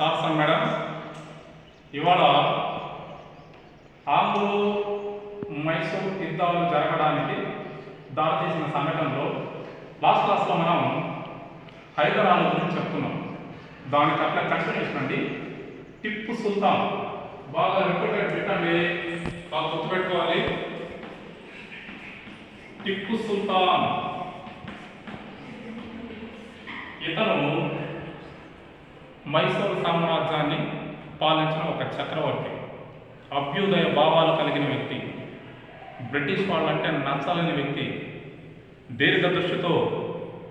Sirs madam. ఇవాళ Anglo Mysore యుద్ధాలు జరగడానికి దారితీసిన సంఘటనలో లాస్ట్ క్లాస్లో మనం హైదరాబాద్ గురించి చెప్తున్నాం. దానికి అట్లా కంటిన్యూషన్ అండి టిప్పు సుల్తాన్. బాగా రిపోర్టెడ్ పెట్టండి బాగా గుర్తుపెట్టుకోవాలి. టిప్పు సుల్తాన్. ఇతను మైసూరు సామ్రాజ్యాన్ని పాలించిన ఒక చక్రవర్తి అభ్యుదయ భావాలు కలిగిన వ్యక్తి బ్రిటిష్ వాళ్ళంటే నచ్చలేని వ్యక్తి. దీర్ఘదృష్టితో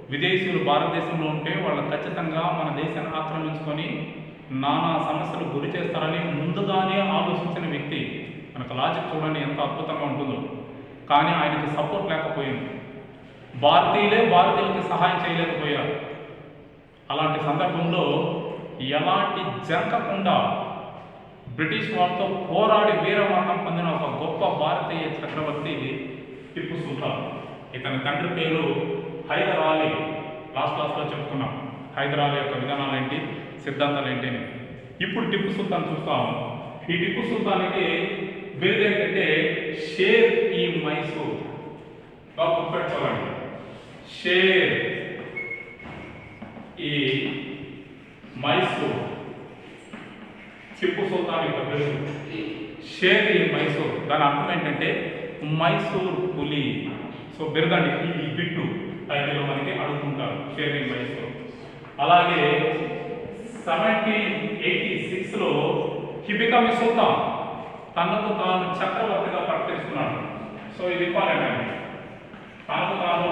విదేశీయులు భారతదేశంలో ఉంటే వాళ్ళు ఖచ్చితంగా మన దేశాన్ని ఆక్రమించుకొని నానా సమస్యలు గురి చేస్తారని ముందుగానే ఆలోచించిన వ్యక్తి. మనకు లాజిక్ చూడండి ఎంత అద్భుతంగా ఉంటుందో. కానీ ఆయనకి సపోర్ట్ లేకపోయింది. భారతీయులే భారతీయులకి సహాయం చేయలేకపోయారు. అలాంటి సందర్భంలో ఎలాంటి జంకకుండా బ్రిటిష్ వారితో పోరాడి వీరమరణం పొందిన ఒక గొప్ప భారతీయ చక్రవర్తి టిప్పు సుల్తాన్. ఇతని తండ్రి పేరు హైదర్ అలీ లాస్ట్ క్లాస్లో చెప్పుకున్నాం. హైదర్ అలీ యొక్క విధానాలు ఏంటి సిద్ధాంతాలు ఏంటి అని. ఇప్పుడు టిప్పు సుల్తాన్ చూస్తాం. ఈ టిప్పు సుల్తాన్కి బిరుదు ఏంటంటే షేర్ ఈ మైసూర్. బాగా గుర్తుపెట్టుకోవాలండి షేర్ ఈ మైసూర్. చిప్పు సుల్తాన్ యొక్క పేరు. షేర్ ఇన్ మైసూర్. దాని అర్థం ఏంటంటే మైసూర్ పులి. సో బిరుదండి ఈ బిట్టు టైటిల్లో మనకి అడుగుతుంటారు షేర్ ఇన్ మైసూర్. అలాగే సెవెంటీన్ ఎయిటీ సిక్స్లో హి బికమ్ సుల్తాన్ తనకు తాను చక్రవర్తిగా ప్రకటిస్తున్నాడు. సో ఇది ఇంపార్టెంట్ అండి. తనకు తాను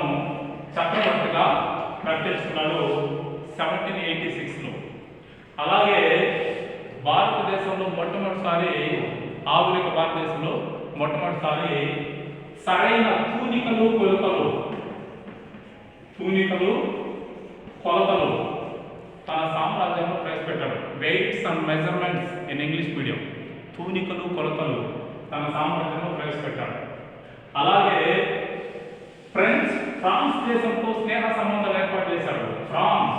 చక్రవర్తిగా ప్రకటిస్తున్నాడు సెవెంటీన్ ఎయిటీ సిక్స్లో. అలాగే భారతదేశంలో మొట్టమొదటిసారి ఆధునిక భారతదేశంలో మొట్టమొదటిసారి సరైన తూనికలు కొలతలు. తూనికలు కొలతలు తన సామ్రాజ్యంలో ప్రవేశపెట్టాడు weights and measurements in English medium తూనికలు కొలతలు తన సామ్రాజ్యంలో ప్రవేశపెట్టాడు అలాగే ఫ్రెంచ్ ఫ్రాన్స్ దేశంతో స్నేహ సంబంధాలు ఏర్పడి చేశాడు ఫ్రాన్స్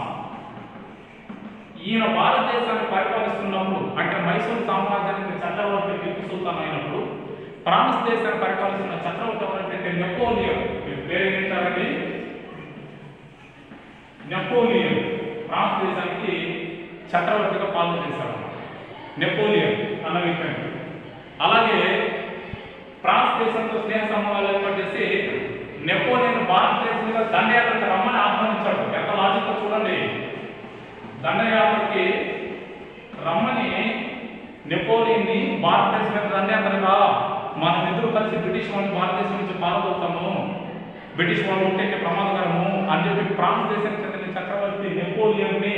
ఈయన భారతదేశాన్ని పరిపాలిస్తున్నప్పుడు అంటే మైసూరు సామ్రాజ్యానికి చక్రవర్తి టిప్పు సుల్తాన్ అయినప్పుడు ఫ్రాన్స్ దేశాన్ని పరిపాలిస్తున్న చక్రవర్తి ఎవరంటే నెపోలియన్. వీరి పేరు ఏంటారండి నెపోలియన్. ఫ్రాన్స్ దేశానికి చక్రవర్తిగా పాలన చేశారు. నెపోలియన్ అన్న వ్యక్తి. అలాగే ఫ్రాన్స్ దేశంతో స్నేహ సంబంధాలు ఏర్పాటు చేసి నెపోలియన్ భారతదేశంలో దండయాత్రకు రమ్మని ఆహ్వానించాడు. ఎంత లాజిక్ చూడండి. దండయాత్రకి రమ్మని నెపోలియన్ని భారతదేశం దండయాత్రగా మనం ఇద్దరు కలిసి బ్రిటిష్ వాళ్ళు భారతదేశం నుంచి పాల్గొడతాము బ్రిటిష్ వాళ్ళు ఉంటే ప్రమాదకరము అని చెప్పి ఫ్రాన్స్ దేశానికి చెందిన చక్రవర్తి నెపోలియన్ని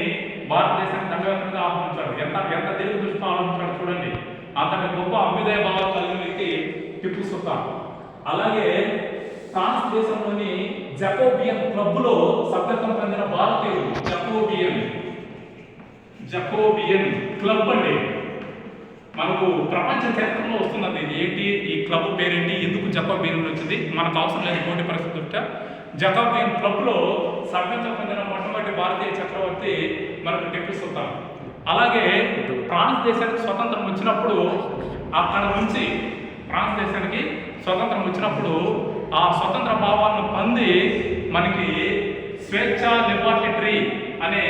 భారతదేశానికి దండయాత్రగా ఆహ్వానించాడు ఎంత ఎంత తెలుగు దృష్టితో ఆలోచించాడు చూడండి. అతని గొప్ప అభ్యుదయ భావాలు కలిగిన వ్యక్తి టిప్పు సుల్తాన్. అలాగే ఫ్రాన్స్ దేశంలోని జకోబియన్ క్లబ్లో సభ్యత్వం పొందిన భారతీయులు జకోబియన్. జకోబియన్ క్లబ్ అండి. మనకు ప్రపంచ చరిత్రలో వస్తున్నది ఏంటి? ఈ క్లబ్ పేరేంటి? ఎందుకు జకోబియన్ వచ్చింది? మనకు అవసరం లేదు పోటీ పరిస్థితి దృష్ట్యా జకోబియన్ క్లబ్లో సభ్యత్వం పొందిన మొట్టమొదటి భారతీయ చక్రవర్తి మనకు టిప్పు సుల్తాన్ అలాగే ఫ్రాన్స్ దేశానికి స్వతంత్రం వచ్చినప్పుడు అక్కడ నుంచి ఫ్రాన్స్ దేశానికి స్వతంత్రం వచ్చినప్పుడు ఆ స్వతంత్ర భావాలను పొంది మనకి స్వేచ్ఛ లిబర్టీ అనే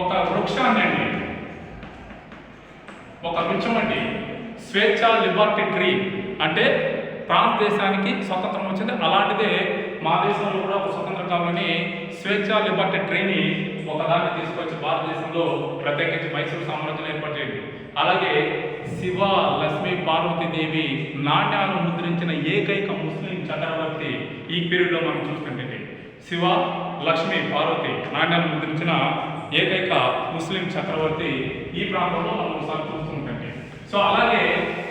ఒక వృక్షాన్ని అండి ఒక వృక్షం అండి స్వేచ్ఛ లిబర్టీ ట్రీ అంటే ఫ్రాన్స్ దేశానికి స్వతంత్రం వచ్చింది. అలాంటిదే మా దేశంలో కూడా ఒక స్వతంత్రం కావాలని స్వేచ్ఛ లిబర్టీ ట్రీని ఒకదాన్ని తీసుకొచ్చి భారతదేశంలో ప్రత్యేకించి మైసూరు సామ్రాజ్యం ఏర్పాటు చేయండి. అలాగే శివ లక్ష్మి పార్వతీదేవి నాణ్యాలు ముద్రించిన ఏకైక ముస్లిం చక్రవర్తి ఈ పీరియడ్లో మనం చూస్తుంటే శివ లక్ష్మి పార్వతి నాణ్యాలు ముద్రించిన ఏకైక ముస్లిం చక్రవర్తి ఈ ప్రాంతంలో మనం ఒకసారి చూస్తుంటే సో అలాగే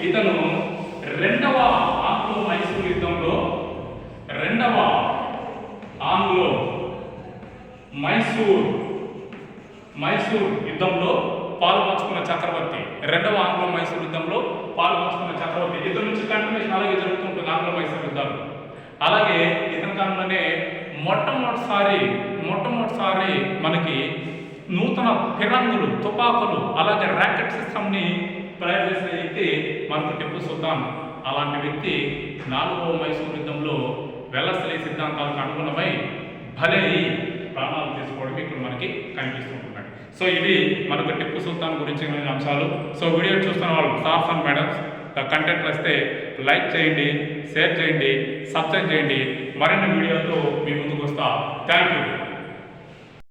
ఇతను రెండవ ఆంగ్లో మైసూర్ యుద్ధంలో రెండవ ఆంగ్లో మైసూర్ మైసూర్ యుద్ధంలో పాల్పంచుకున్న చక్రవర్తి. రెండవ ఆంగ్లో మైసూర్ యుద్ధంలో పాల్పంచుకున్న చక్రవర్తి. ఇద్దరు నుంచి కంటిన్యూషన్ అలాగే జరుగుతుంటుంది ఆంగ్లో మైసూర్ యుద్ధాలు. అలాగే ఇతని కాలంలోనే మొట్టమొదటిసారి మొట్టమొదటిసారి మనకి నూతన ఫిరంగులు తుపాకులు అలాగే ర్యాకెట్ సిస్టమ్ని తయారు చేసిన వ్యక్తి మనకు టిప్పు సుల్తాన్ అలాంటి వ్యక్తి నాలుగవ మైసూరు యుద్ధంలో వెల్లసలి సిద్ధాంతాలకు అనుగుణమై భలే ప్రాణాలు తీసుకోవడం ఇక్కడ మనకి కనిపిస్తుంటున్నాయి సో ఇది మనకు టిప్పు సుల్తాన్ గురించి అంశాలు సో వీడియో చూస్తున్న వాళ్ళు సాఫ్ అండ్ మేడమ్స్ కంటెంట్ వస్తే లైక్ చేయండి షేర్ చేయండి సబ్స్క్రైబ్ చేయండి. మరిన్ని వీడియోతో మీ ముందుకు వస్తా. Thank you